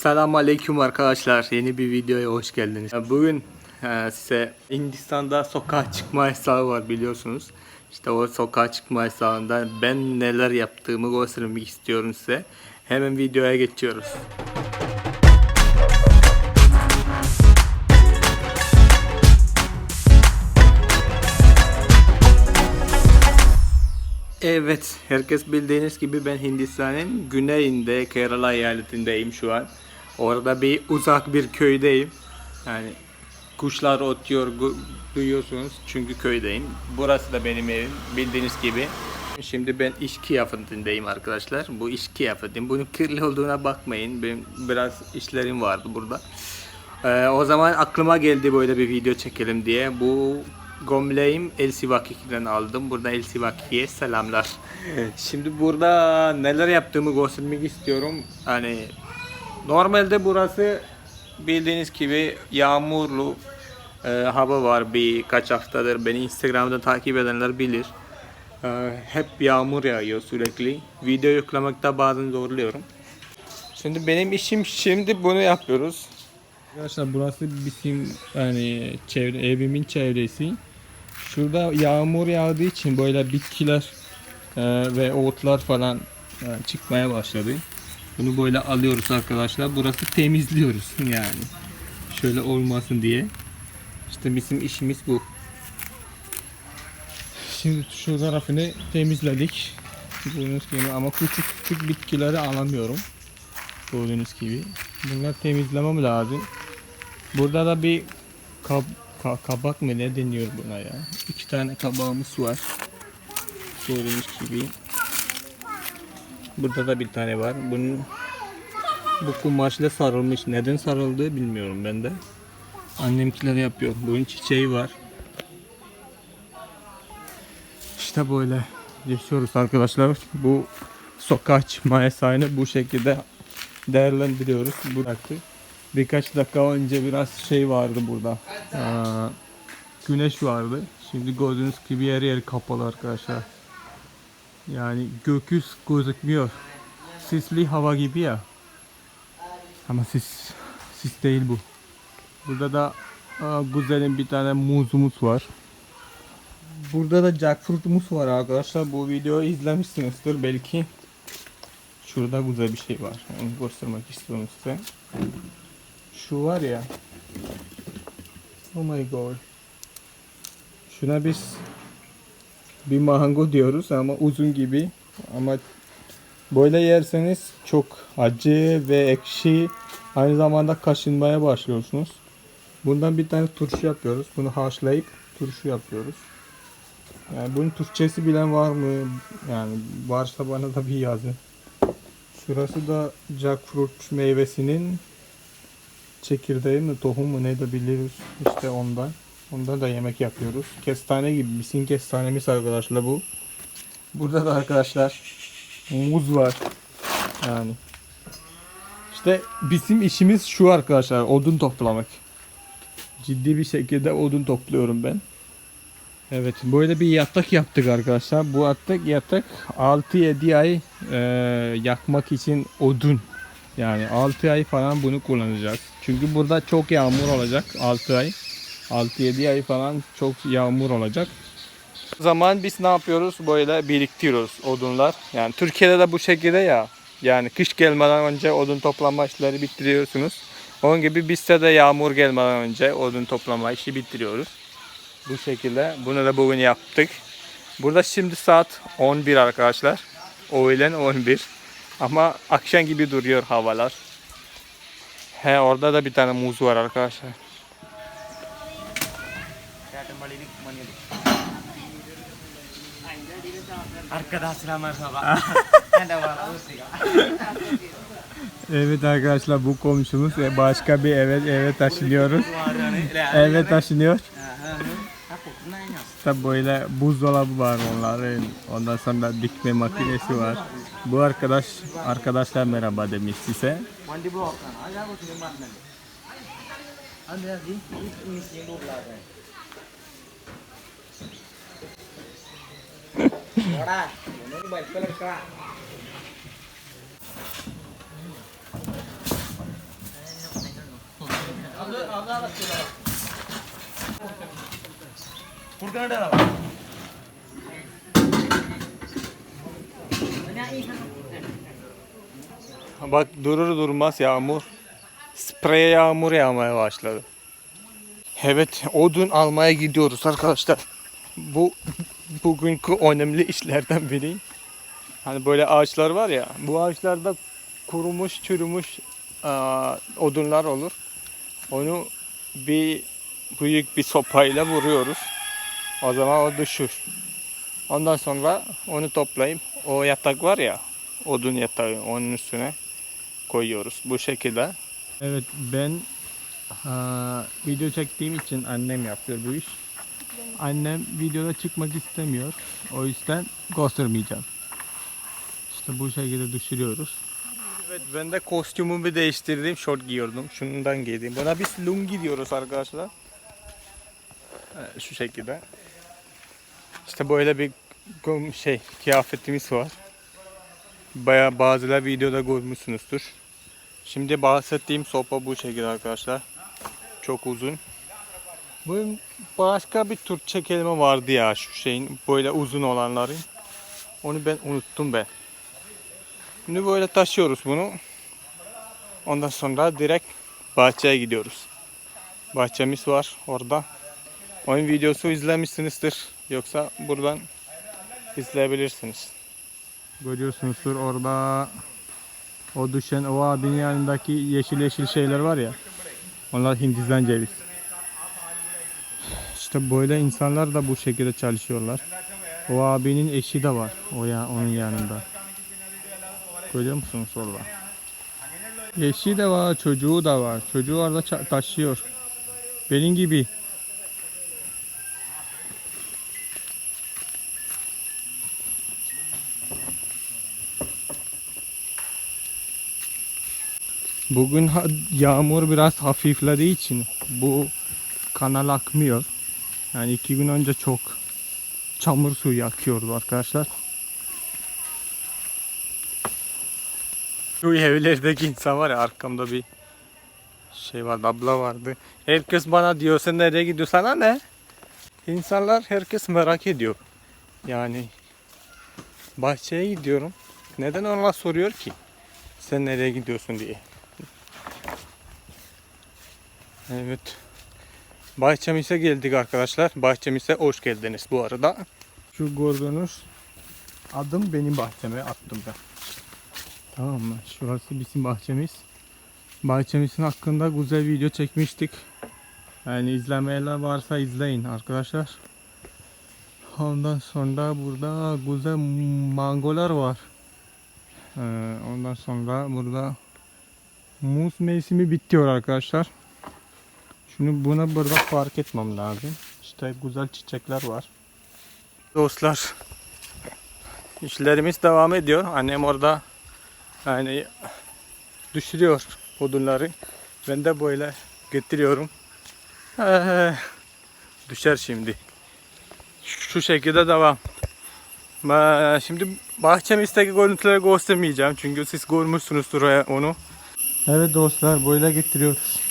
Selamun Aleyküm arkadaşlar. Yeni bir videoya hoş geldiniz. Bugün e, size Hindistan'da sokağa çıkma yasağı var biliyorsunuz. İşte o sokağa çıkma yasağında ben neler yaptığımı göstermek istiyorum size. Hemen videoya geçiyoruz. Evet, herkes bildiğiniz gibi ben Hindistan'ın güneyinde, Kerala eyaletindeyim şu an. Orada bir uzak bir köydeyim. Yani kuşlar ötüyor, gu- duyuyorsunuz çünkü köydeyim. Burası da benim evim, bildiğiniz gibi. Şimdi ben iş kıyafetindeyim arkadaşlar. Bu iş kıyafetim. Bunun kirli olduğuna bakmayın. Benim biraz işlerim vardı burada. Ee, o zaman aklıma geldi böyle bir video çekelim diye. Bu gömleğim El Sivaki'den aldım. Burada El Sivaki'ye selamlar. Şimdi burada neler yaptığımı göstermek istiyorum. Hani normalde burası bildiğiniz gibi yağmurlu e, hava var birkaç haftadır. Beni Instagram'da takip edenler bilir. E, hep yağmur yağıyor sürekli. Video yüklemekte bazen zorluyorum. Şimdi benim işim şimdi bunu yapıyoruz. Arkadaşlar burası bizim yani çevre, evimin çevresi. Şurada yağmur yağdığı için böyle bitkiler e, ve otlar falan e, çıkmaya başladı. Bunu böyle alıyoruz arkadaşlar. Burası temizliyoruz yani. Şöyle olmasın diye. İşte bizim işimiz bu. Şimdi şu tarafını temizledik. Gördüğünüz gibi ama küçük küçük bitkileri alamıyorum. Gördüğünüz gibi. Bunları temizlemem lazım. Burada da bir kab ka- kabak mı ne deniyor buna ya? İki tane kabağımız var. Gördüğünüz gibi. Burada da bir tane var. Bunun bu kumaşla sarılmış. Neden sarıldığı bilmiyorum ben de. Annemkiler yapıyor. Bunun çiçeği var. İşte böyle yaşıyoruz arkadaşlar. Bu sokağa çıkma yasağını bu şekilde değerlendiriyoruz. Bıraktı. Birkaç dakika önce biraz şey vardı burada. Aa, güneş vardı. Şimdi gördüğünüz gibi yer yer kapalı arkadaşlar. Yani gökyüz gözükmüyor. Sisli hava gibi ya. Ama sis, sis değil bu. Burada da aa, güzelim bir tane muzumuz var. Burada da jackfruitumuz var arkadaşlar. Bu videoyu izlemişsinizdir belki. Şurada güzel bir şey var. Onu göstermek istiyorum size. Şu var ya. Oh my god. Şuna biz bir mango diyoruz ama uzun gibi. Ama böyle yerseniz çok acı ve ekşi. Aynı zamanda kaşınmaya başlıyorsunuz. Bundan bir tane turşu yapıyoruz. Bunu haşlayıp turşu yapıyoruz. Yani bunun Türkçesi bilen var mı? Yani varsa bana da bir yazın. Şurası da jackfruit meyvesinin çekirdeği mi tohum mu ne de biliriz işte ondan. Ondan da yemek yapıyoruz. Kestane gibi bizim kestanemiz arkadaşlar bu. Burada da arkadaşlar muz var. Yani işte bizim işimiz şu arkadaşlar odun toplamak. Ciddi bir şekilde odun topluyorum ben. Evet böyle bir yatak yaptık arkadaşlar. Bu yatak yatak 6-7 ay e, yakmak için odun. Yani 6 ay falan bunu kullanacağız. Çünkü burada çok yağmur olacak 6 ay. 6-7 ay falan çok yağmur olacak. O zaman biz ne yapıyoruz? Böyle biriktiriyoruz odunlar. Yani Türkiye'de de bu şekilde ya. Yani kış gelmeden önce odun toplama işleri bitiriyorsunuz. Onun gibi bizde de yağmur gelmeden önce odun toplama işi bitiriyoruz. Bu şekilde. Bunu da bugün yaptık. Burada şimdi saat 11 arkadaşlar. Öğlen 11. Ama akşam gibi duruyor havalar. He orada da bir tane muz var arkadaşlar. Arkadaşlar merhaba. Evet arkadaşlar bu komşumuz başka bir eve eve taşınıyoruz. Eve taşınıyor. Tabi böyle buzdolabı var onların. Ondan sonra dikme makinesi var. Bu arkadaş arkadaşlar merhaba demiş size. Bak durur durmaz yağmur. Sprey yağmur yağmaya başladı. Evet odun almaya gidiyoruz arkadaşlar. Bu bugünkü önemli işlerden biri. Hani böyle ağaçlar var ya bu ağaçlarda kurumuş çürümüş aa, odunlar olur. Onu bir büyük bir sopayla vuruyoruz. O zaman o düşür. Ondan sonra onu toplayıp o yatak var ya odun yatağı onun üstüne koyuyoruz bu şekilde. Evet ben aa, video çektiğim için annem yapıyor bu iş. Annem videoda çıkmak istemiyor. O yüzden göstermeyeceğim. İşte bu şekilde düşürüyoruz. Evet ben de kostümümü değiştirdim. Şort giyiyordum. Şundan giydim. Buna biz lungi diyoruz arkadaşlar. Ee, Şu şekilde. İşte böyle bir şey kıyafetimiz var. Baya bazılar videoda görmüşsünüzdür. Şimdi bahsettiğim sopa bu şekilde arkadaşlar. Çok uzun. Bu başka bir Türkçe kelime vardı ya şu şeyin böyle uzun olanların. Onu ben unuttum ben. Şimdi böyle taşıyoruz bunu. Ondan sonra direkt bahçeye gidiyoruz. Bahçemiz var orada. Oyun videosu izlemişsinizdir. Yoksa buradan izleyebilirsiniz. Görüyorsunuzdur orada o düşen o abinin yanındaki yeşil yeşil şeyler var ya. Onlar Hindistan ceviz. İşte böyle insanlar da bu şekilde çalışıyorlar. O abinin eşi de var o ya onun yanında. Görüyor musunuz orada? Eşi de var, çocuğu da var. Çocuğu orada taşıyor. Benim gibi. Bugün yağmur biraz hafiflediği için bu kanal akmıyor. Yani iki gün önce çok çamur suyu akıyordu arkadaşlar. Şu evlerdeki insan var ya arkamda bir şey vardı abla vardı. Herkes bana diyor sen nereye gidiyorsun sana ne? İnsanlar herkes merak ediyor. Yani bahçeye gidiyorum. Neden ona soruyor ki? Sen nereye gidiyorsun diye. Evet. Bahçemize geldik arkadaşlar. Bahçemize hoş geldiniz bu arada. Şu gördüğünüz adım benim bahçeme attım ben. Tamam mı? Şurası bizim bahçemiz. Bahçemizin hakkında güzel video çekmiştik. Yani izlemeyenler varsa izleyin arkadaşlar. Ondan sonra burada güzel mangolar var. Ee, ondan sonra burada muz mevsimi bitiyor arkadaşlar. Şunu buna burada fark etmem lazım. İşte güzel çiçekler var. Dostlar işlerimiz devam ediyor. Annem orada yani düşürüyor odunları. Ben de böyle getiriyorum. Ee, düşer şimdi. Şu şekilde devam. Ee, Şimdi bahçemizdeki görüntüleri göstermeyeceğim. Çünkü siz görmüşsünüzdür onu. Evet dostlar böyle getiriyoruz.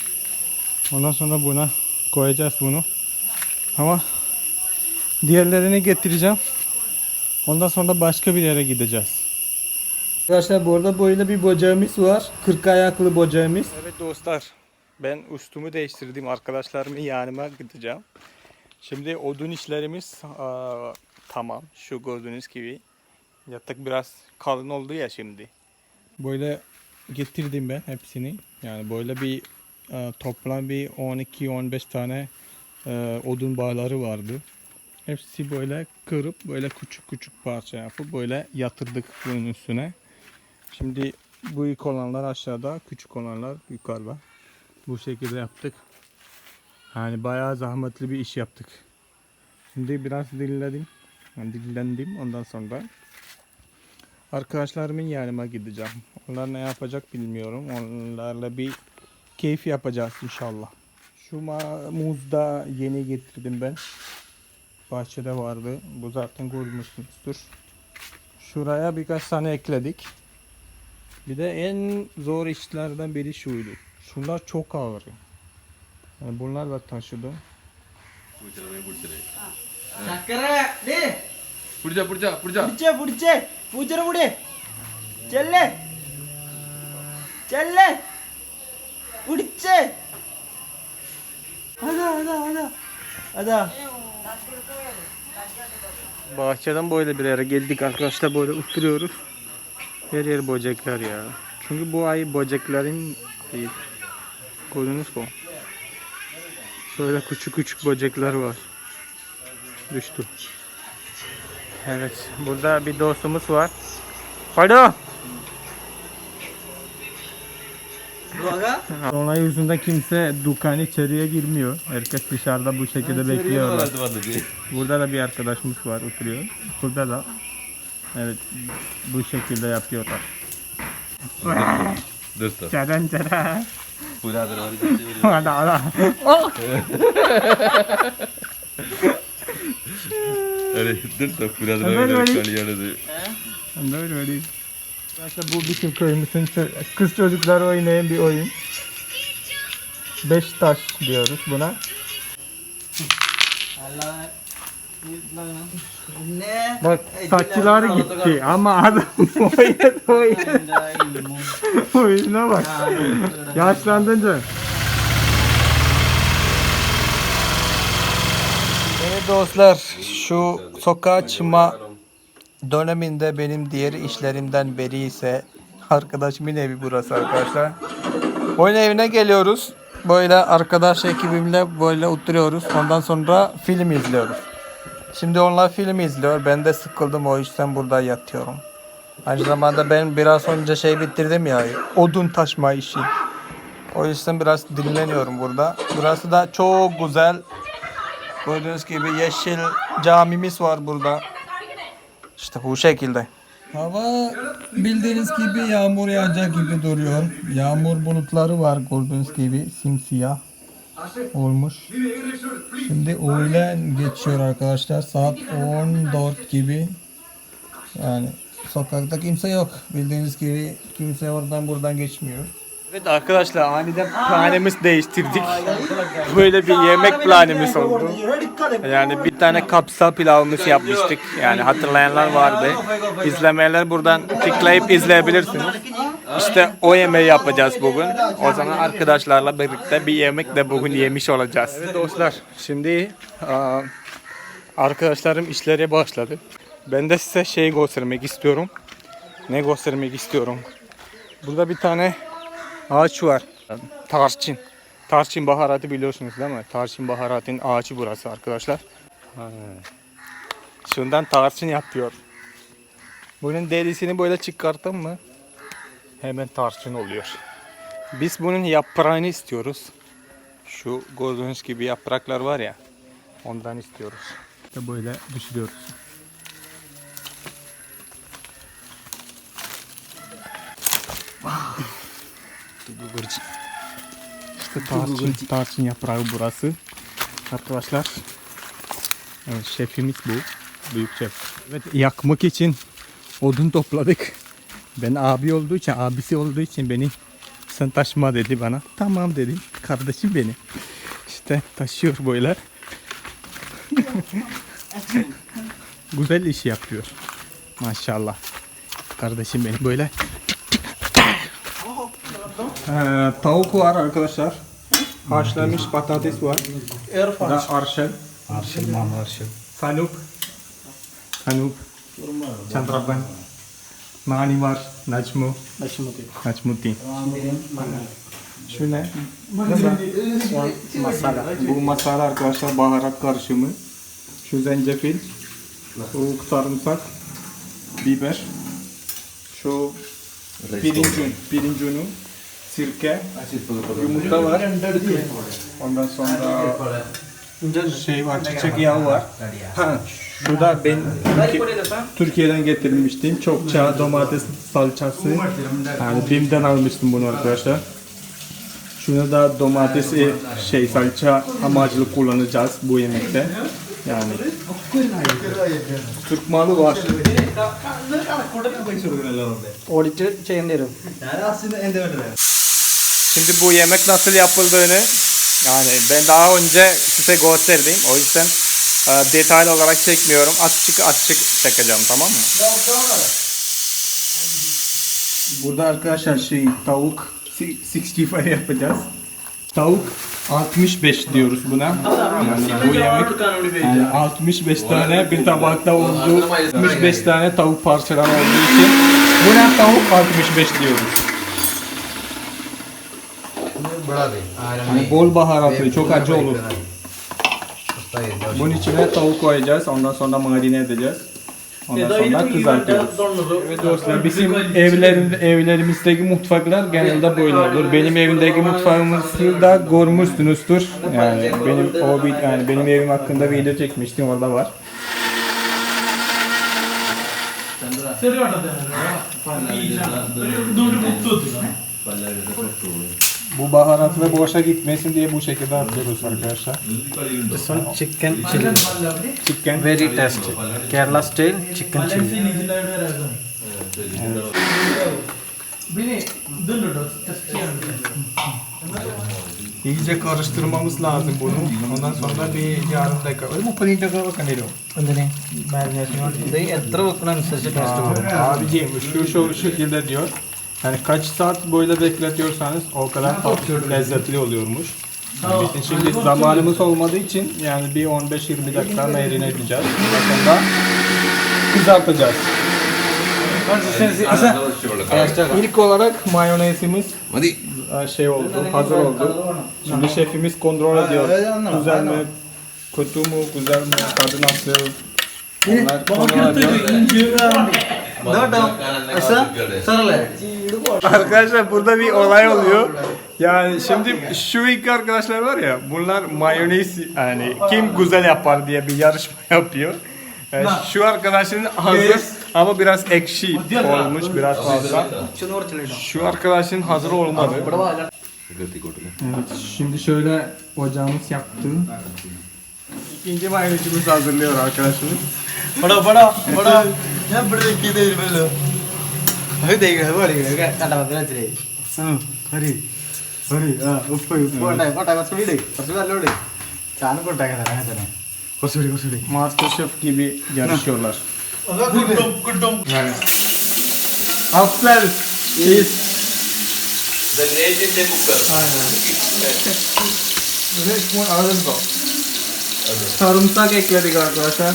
Ondan sonra buna koyacağız bunu. Ama diğerlerini getireceğim. Ondan sonra başka bir yere gideceğiz. Arkadaşlar bu arada böyle bir bocağımız var. 40 ayaklı bocağımız. Evet dostlar. Ben üstümü değiştirdim. Arkadaşlarımın yanıma gideceğim. Şimdi odun işlerimiz aa, tamam. Şu gördüğünüz gibi. Yatak biraz kalın oldu ya şimdi. Böyle getirdim ben hepsini. Yani böyle bir e, toplam bir 12-15 tane e, odun bağları vardı. Hepsi böyle kırıp böyle küçük küçük parça yapıp böyle yatırdık bunun üstüne. Şimdi büyük olanlar aşağıda, küçük olanlar yukarıda. Bu şekilde yaptık. Yani bayağı zahmetli bir iş yaptık. Şimdi biraz dinledim. Yani dinlendim ondan sonra. Arkadaşlarımın yanıma gideceğim. Onlar ne yapacak bilmiyorum. Onlarla bir keyfi yapacağız inşallah. Şu muz da yeni getirdim ben. Bahçede vardı. Bu zaten görmüşsünüzdür. Şuraya birkaç tane ekledik. Bir de en zor işlerden biri şuydu. Şunlar çok ağır. Yani bunlar da taşıdı. புடிச்சா புடிச்சா புடிச்சா புடிச்சே புடிச்சே பூச்சரை புடி cell cell ചെല്ലേ ചെല്ലേ പിടിച്ചേ അതാ അതാ അതാ അതാ Bahçeden böyle bir yere geldik arkadaşlar böyle oturuyoruz. Her yer böcekler ya. Çünkü bu ay böceklerin ayı. Gördünüz mü? Şöyle küçük küçük böcekler var. Düştü. Evet. Burada bir dostumuz var. Haydi. Baka. Olay kimse dükkan içeriye girmiyor. Herkes dışarıda bu şekilde bekliyorlar. Burada da bir arkadaşımız var oturuyor. Burada da evet bu şekilde yapıyorlar. Dur dur. Çeren çeren. Buradır abi. Ana ana. Öyle dur dur. Buradır abi. Öyle öyle. Öyle öyle. Arkadaşlar bu bizim köyümüzün kız çocuklar oynayan bir oyun. Beş taş diyoruz buna. Ne? Bak saçlar gitti ama adam oynadı oynadı. Oyuna bak. Yaşlandınca. Evet dostlar şu sokağa çıkma döneminde benim diğer işlerimden biri ise arkadaşımın evi burası arkadaşlar. Oyun evine geliyoruz. Böyle arkadaş ekibimle böyle oturuyoruz. Ondan sonra film izliyoruz. Şimdi onlar film izliyor. Ben de sıkıldım o yüzden burada yatıyorum. Aynı zamanda ben biraz önce şey bitirdim ya odun taşma işi. O yüzden biraz dinleniyorum burada. Burası da çok güzel. Gördüğünüz gibi yeşil camimiz var burada. İşte bu şekilde. Hava bildiğiniz gibi yağmur yağacak gibi duruyor. Yağmur bulutları var gördüğünüz gibi simsiyah olmuş. Şimdi öğlen geçiyor arkadaşlar. Saat 14 gibi. Yani sokakta kimse yok. Bildiğiniz gibi kimse oradan buradan geçmiyor. Evet arkadaşlar aniden planımız değiştirdik. Böyle bir yemek planımız oldu. Yani bir tane kapsa pilavımız yapmıştık. Yani hatırlayanlar vardı. İzlemeyenler buradan tıklayıp izleyebilirsiniz. İşte o yemeği yapacağız bugün. O zaman arkadaşlarla birlikte bir yemek de bugün yemiş olacağız. Evet dostlar şimdi arkadaşlarım işlere başladı. Ben de size şey göstermek istiyorum. Ne göstermek istiyorum? Burada bir tane ağaç var. Tarçın. Tarçın baharatı biliyorsunuz değil mi? Tarçın baharatın ağacı burası arkadaşlar. Ha. Şundan tarçın yapıyor. Bunun derisini böyle çıkarttım mı hemen tarçın oluyor. Biz bunun yaprağını istiyoruz. Şu gördüğünüz gibi yapraklar var ya ondan istiyoruz. İşte böyle düşürüyoruz. Gıgırcı. İşte tarçın, tarçın yaprağı burası. Arkadaşlar. Evet, şefimiz bu. Büyük şef. Evet yakmak için odun topladık. Ben abi olduğu için, abisi olduğu için beni sen taşıma dedi bana. Tamam dedim. Kardeşim benim. İşte taşıyor böyle. Güzel iş yapıyor. Maşallah. Kardeşim benim böyle. Ee, tavuk var arkadaşlar. Haşlanmış patates var. Da arşel. Arşil, Mama Arşil. Sanup. Sanup. Chandraban. Nani var. Najmu. Najmuddin. Şu ne? Masala. Bu masala arkadaşlar baharat karışımı. Şu zencefil. Bu sarımsak. Biber. Şu pirincun. Pirincunu Sirke. Yumurta var. Ondan sonra şey var. Çiçek yağı var. Ha, şu da ben Türkiye'den getirmiştim. Çokça domates salçası. Yani BİM'den almıştım bunu arkadaşlar. Şunu da domates e, şey salça amaclı kullanacağız bu yemekte. Yani Türk malı var. Audit ചെയ്യേണ്ടി വരും Şimdi bu yemek nasıl yapıldığını Yani ben daha önce size gösterdim. O yüzden e, detaylı olarak çekmiyorum. Açık açık çekeceğim tamam mı? Burada arkadaşlar şey tavuk 65 yapacağız. Tavuk 65 diyoruz buna. Yani bu yemek yani 65 tane bir tabakta olduğu 65 tane tavuk parçaları olduğu için buna tavuk 65 diyoruz. Yani bol baharatlı, çok acı olur. Bunun içine tavuk koyacağız, ondan sonra marine edeceğiz. Ondan sonra kızartıyoruz. Dostlar bizim evlerin, evlerimizdeki mutfaklar genelde böyle olur. Benim evimdeki mutfağımızı da görmüşsünüzdür. Yani benim o bir yani benim evim hakkında video çekmiştim orada var. Bu baharatı da boşa gitmesin diye bu şekilde atıyoruz arkadaşlar. This one chicken chili. Chicken. Very tasty. Kerala style chicken chili. İyice karıştırmamız lazım bunu. Ondan sonra bir yarım dakika. Öyle bu pirinçe bakın Öndene. Marinasyon. Dayı etra bakın nasıl Abiciğim şu şu şekilde diyor. Yani kaç saat böyle bekletiyorsanız o kadar tatlı lezzetli oluyormuş. Yani bizim şimdi zamanımız olmadığı için yani bir 15-20 dakika marine edeceğiz. Sonra kızartacağız. İlk olarak mayonezimiz e, şey oldu, hazır oldu. Şimdi şefimiz kontrol ediyor. Güzel mi, kötü mü, güzel mi, tadı nasıl? Onlar kontrol ediyor. Arkadaşlar burada bir olay oluyor. Yani şimdi şu iki arkadaşlar var ya bunlar mayonez yani kim güzel yapar diye bir yarışma yapıyor. Yani şu arkadaşın hazır ama biraz ekşi olmuş biraz fazla. Şu arkadaşın hazır olmadı. Evet, şimdi şöyle ocağımız ഇഞ്ചി മായ വെച്ചിട്ട് സാസല്ലേ ആകാശ് പടോ പടോ പടോ. ഞാൻ ഇവിടെ വെക്കിയത് ഇരുമല്ലോ അത് തേക്കണ പോലെ കണ്ടപത്തിൽ വെച്ചില്ലേ ഹരി ഹരി ആ ഉപ്പ് ഉപ്പ്. കോട്ടെ കോട്ടെ കുറച്ച് കുറച്ച് നല്ലോട് ചാനം കൊട്ടേക്കാൻ അങ്ങനെ തന്നെ കുറച്ചുകൂടി കുറച്ചുകൂടി. മാസ്റ്റർ ഷെഫ് കി ബി ജാനിഷുള്ള കിട്ടും കിട്ടും. Afsal is The legend of Cooker. ഒരു സ്പൂൺ അളവെടുത്തോ sarımsak ekledik arkadaşlar.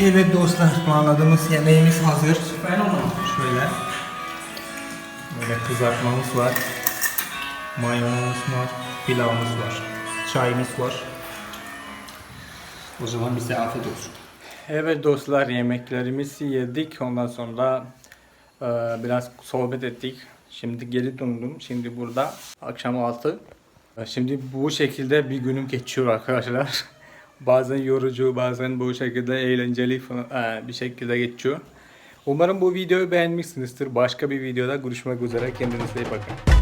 Evet dostlar planladığımız yemeğimiz hazır. Şöyle. Böyle kızartmamız var. Mayonez var. Pilavımız var. Çayımız var. O zaman bize afiyet olsun. Evet dostlar yemeklerimizi yedik. Ondan sonra e, biraz sohbet ettik. Şimdi geri döndüm. Şimdi burada akşam 6. E, Şimdi bu şekilde bir günüm geçiyor arkadaşlar. bazen yorucu, bazen bu şekilde eğlenceli falan, e, bir şekilde geçiyor. Umarım bu videoyu beğenmişsinizdir. Başka bir videoda görüşmek üzere. Kendinize iyi bakın.